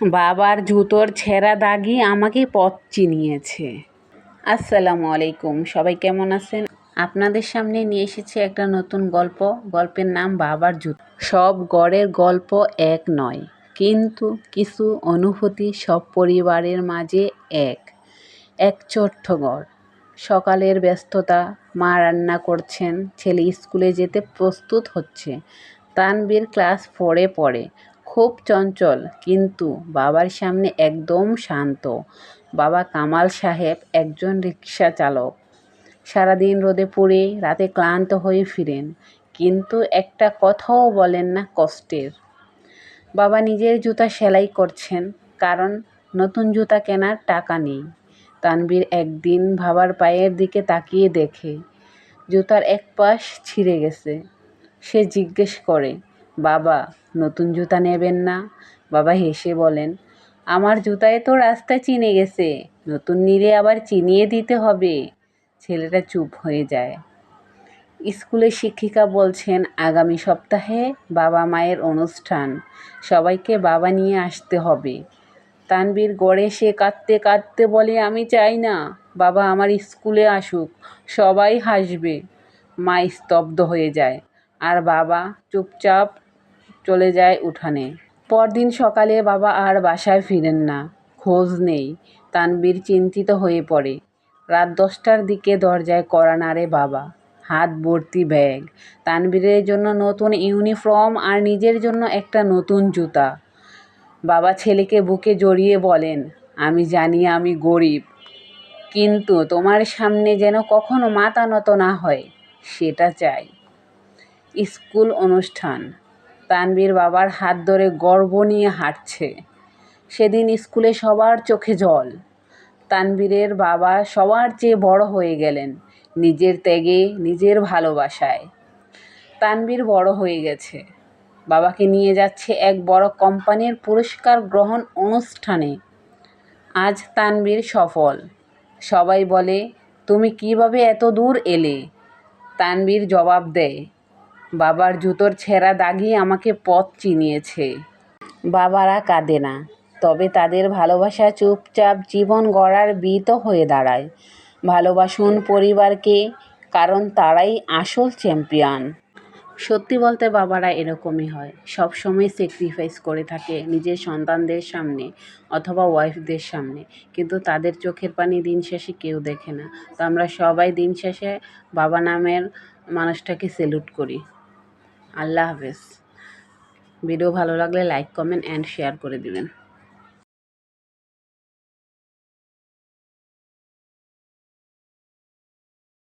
বাবার জুতোর ছেঁড়া দাগি আমাকে পথ চিনিয়েছে। আসসালামু আলাইকুম, সবাই কেমন আছেন? আপনাদের সামনে নিয়ে এসেছি একটা নতুন গল্প। গল্পের নাম বাবার জুতো। সব গড়ের গল্প এক নয়, কিন্তু কিছু অনুভূতি সব পরিবারের মাঝে এক। এক ছোট্ট গড়। সকালের ব্যস্ততা, মা রান্না করছেন, ছেলে স্কুলে যেতে প্রস্তুত হচ্ছে। তানবীর ক্লাস ফোরে পড়ে। খুব চঞ্চল, কিন্তু বাবার সামনে একদম শান্ত। বাবা কামাল সাহেব একজন রিক্সা চালক। সারাদিন রোদে পুড়ে রাতে ক্লান্ত হয়ে ফিরেন, কিন্তু একটা কথাও বলেন না কষ্টের। বাবা নিজের জুতা সেলাই করছেন, কারণ নতুন জুতা কেনার টাকা নেই। তানবীর একদিন বাবার পায়ের দিকে তাকিয়ে দেখে, জুতার এক পাশ ছিঁড়ে গেছে। সে জিজ্ঞেস করে বাবা, নতুন জুতা নেবেন না? বাবা হেসে বলেন, আমার জুতায় তো রাস্তা চিনে গেছে, নতুন নিলে আবার চিনিয়ে দিতে হবে। ছেলেটা চুপ হয়ে যায়। স্কুলের শিক্ষিকা বলছেন, আগামী সপ্তাহে বাবা মায়ের অনুষ্ঠান, সবাইকে বাবা নিয়ে আসতে হবে। তানবীর গড়ে সে কাঁদতে কাঁদতে বলে, আমি চাই না, বাবা আমার স্কুলে আসুক, সবাই হাসবে। মা স্তব্ধ হয়ে যায়, আর বাবা, চুপচাপ চলে যায় উঠানে। পরদিন সকালে বাবা আর বাসায় ফিরেন না। খোঁজ নেই। তানবীর চিন্তিত হয়ে পড়ে। রাত দশটার দিকে দরজায় কড়া নাড়ে বাবা। হাত ভর্তি ব্যাগ। তানবীরের জন্য নতুন ইউনিফর্ম আর নিজের জন্য একটা নতুন জুতা। বাবা ছেলেকে বুকে জড়িয়ে বলেন, আমি জানি আমি গরিব, কিন্তু তোমার সামনে যেন কখনো মাতানত না হয়, সেটা চাই। স্কুল অনুষ্ঠান। তানবীর বাবার হাত ধরে গর্ব নিয়ে হাঁটছে। সেদিন স্কুলে সবার চোখে জল। তানবীরের বাবা সবার চেয়ে বড় হয়ে গেলেন, নিজের ত্যাগে, নিজের ভালোবাসায়। তানবীর বড় হয়ে গেছে। বাবাকে নিয়ে যাচ্ছে এক বড় কোম্পানির পুরস্কার গ্রহণ অনুষ্ঠানে। আজ তানবীর সফল। সবাই বলে, তুমি কীভাবে এত দূর এলে? তানবীর জবাব দেয় বাবার জুতোর ছেঁড়া দাগই আমাকে পথ চিনিয়েছে। বাবারা কাঁদে না, তবে তাদের ভালোবাসা চুপচাপ জীবন গড়ার বিত হয়ে দাঁড়ায়। ভালোবাসুন পরিবারকে, কারণ তারাই আসল চ্যাম্পিয়ন। সত্যি বলতে বাবারা এরকমই হয় সব সময় স্যাক্রিফাইস করে থাকে নিজের সন্তানদের সামনে অথবা ওয়াইফদের সামনে। কিন্তু তাদের চোখের পানি দিন শেষে কেউ দেখে না। তো আমরা সবাই দিন শেষে বাবা নামের মানুষটাকে সেলুট করি। আল্লাহ হাফেজ। ভিডিও ভালো লাগলে লাইক কমেন্ট অ্যান্ড শেয়ার করে দিবেন।